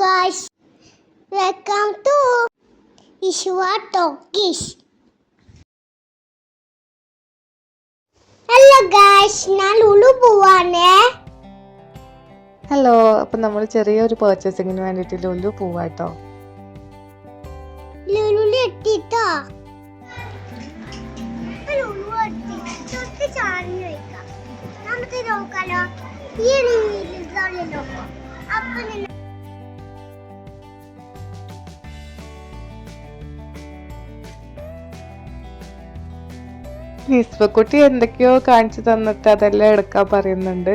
guys, welcome to Ishwa Talkies. Hello guys ഞാൻ ലുലു പോവാണേ. Hello അപ്പം നമ്മൾ ചെറിയൊരു പർച്ചേസിങ്ങിന് വേണ്ടിയിട്ട് ലുലു പോവാട്ടോ ലുലുലു എത്തിട്ടോ? ലുലു എത്തി. ചാടി വയ്ക്കാം. നമുക്ക് നോക്കാലോ. ഈ നോക്കാം അപ്പൊ നിന്നെ നിസ്വക്കുട്ടി എന്തൊക്കെയോ കാണിച്ചു തന്നിട്ട് അതെല്ലാം എടുക്കാൻ പറയുന്നുണ്ട്.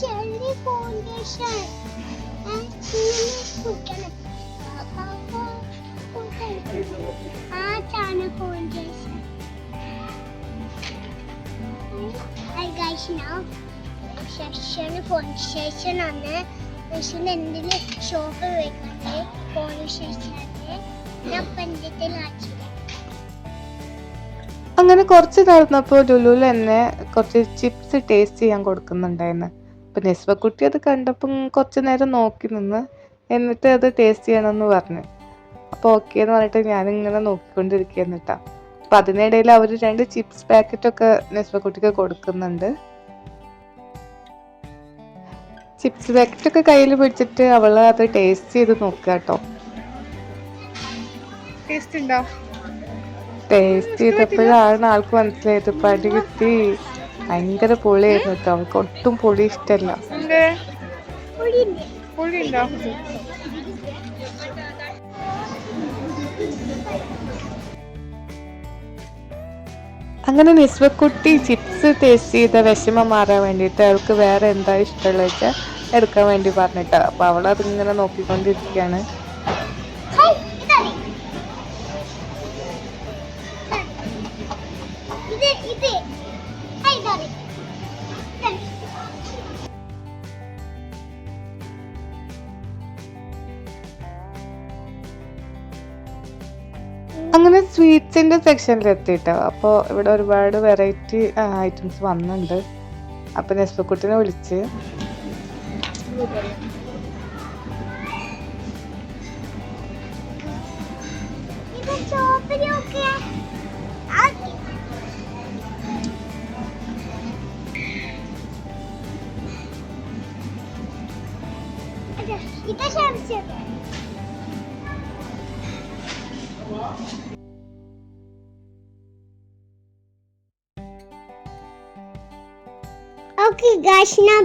ചെറിയ ഫൗണ്ടേഷൻ അങ്ങനെ കുറച്ച് നടന്നപ്പോൾ ലുലുൽ എന്നെ കുറച്ച് ചിപ്സ് ടേസ്റ്റ് ചെയ്യാൻ കൊടുക്കുന്നുണ്ടായിരുന്നു. അപ്പം നെസ്വക്കുട്ടി അത് കണ്ടപ്പം കുറച്ച് നേരം നോക്കി നിന്ന് എന്നിട്ട് അത് ടേസ്റ്റ് ചെയ്യണമെന്ന് പറഞ്ഞു. അപ്പോൾ ഓക്കെ എന്ന് പറഞ്ഞിട്ട് ഞാനിങ്ങനെ നോക്കിക്കൊണ്ടിരിക്കുക കേട്ടോ അപ്പം അതിനിടയിൽ അവർ രണ്ട് ചിപ്സ് പാക്കറ്റൊക്കെ നെസ്വക്കുട്ടിക്ക് കൊടുക്കുന്നുണ്ട്. ചിപ്സ് പാക്കറ്റൊക്കെ കയ്യിൽ പിടിച്ചിട്ട് അവൾ അത് ടേസ്റ്റ് ചെയ്ത് നോക്കുക കേട്ടോ ടേസ്റ്റ് ചെയ്തപ്പോഴാണ് ആൾക്ക് മനസ്സിലായത്. പടി കിട്ടി. ഭയങ്കര പുളിയായിരുന്നു കേട്ടോ അവൾക്ക് ഒട്ടും പൊളി ഇഷ്ടല്ല. അങ്ങനെ നിസ്വക്കുട്ടി ചിപ്സ് ടേസ്റ്റ് ചെയ്ത വിഷമം മാറാൻ വേണ്ടിയിട്ട് അവൾക്ക് വേറെ എന്താ ഇഷ്ടമുള്ള വെച്ചാൽ എടുക്കാൻ വേണ്ടി പറഞ്ഞിട്ട. അപ്പോൾ അവൾ അതിങ്ങനെ നോക്കിക്കൊണ്ടിരിക്കുകയാണ് ഇത് ഇത്. അങ്ങനെ സ്വീറ്റ്സിന്റെ സെക്ഷനിൽ എത്തിയിട്ടോ അപ്പോൾ ഇവിടെ ഒരുപാട് വെറൈറ്റി ഐറ്റംസ് വന്നിട്ടുണ്ട് അപ്പോൾ നെസ്ബക്കുട്ടിനെ വിളിച്ച്. ഇത് ചോപ്പിനൊക്കെ.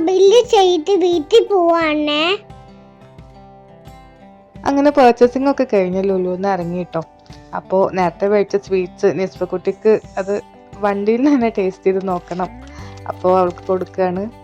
ബില്ല് ചെയ്ത് പോവാണേ അങ്ങനെ പർച്ചേസിംഗ് ഒക്കെ കഴിഞ്ഞ ലുലുന്ന് ഇറങ്ങി കേട്ടോ അപ്പോ നേരത്തെ മേടിച്ച സ്വീറ്റ്സ് നിസ്ബക്കുട്ടിക്ക് അത് വണ്ടിയിൽ നിന്ന് തന്നെ ടേസ്റ്റ് ചെയ്ത് നോക്കണം. അപ്പോൾ അവൾക്ക് കൊടുക്കുകയാണ്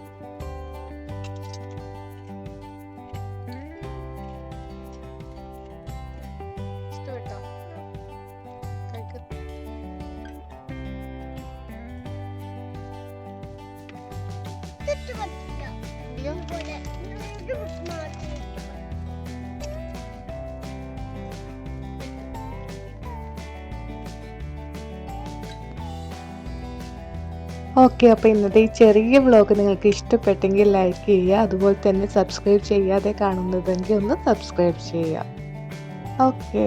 ഓക്കെ അപ്പോൾ ഇന്നത്തെ ഈ ചെറിയ വ്ളോഗ് നിങ്ങൾക്ക് ഇഷ്ടപ്പെട്ടെങ്കിൽ ലൈക്ക് ചെയ്യുക അതുപോലെ തന്നെ സബ്സ്ക്രൈബ് ചെയ്യാതെ കാണുന്നതെങ്കിൽ ഒന്ന് സബ്സ്ക്രൈബ് ചെയ്യുക. ഓക്കെ.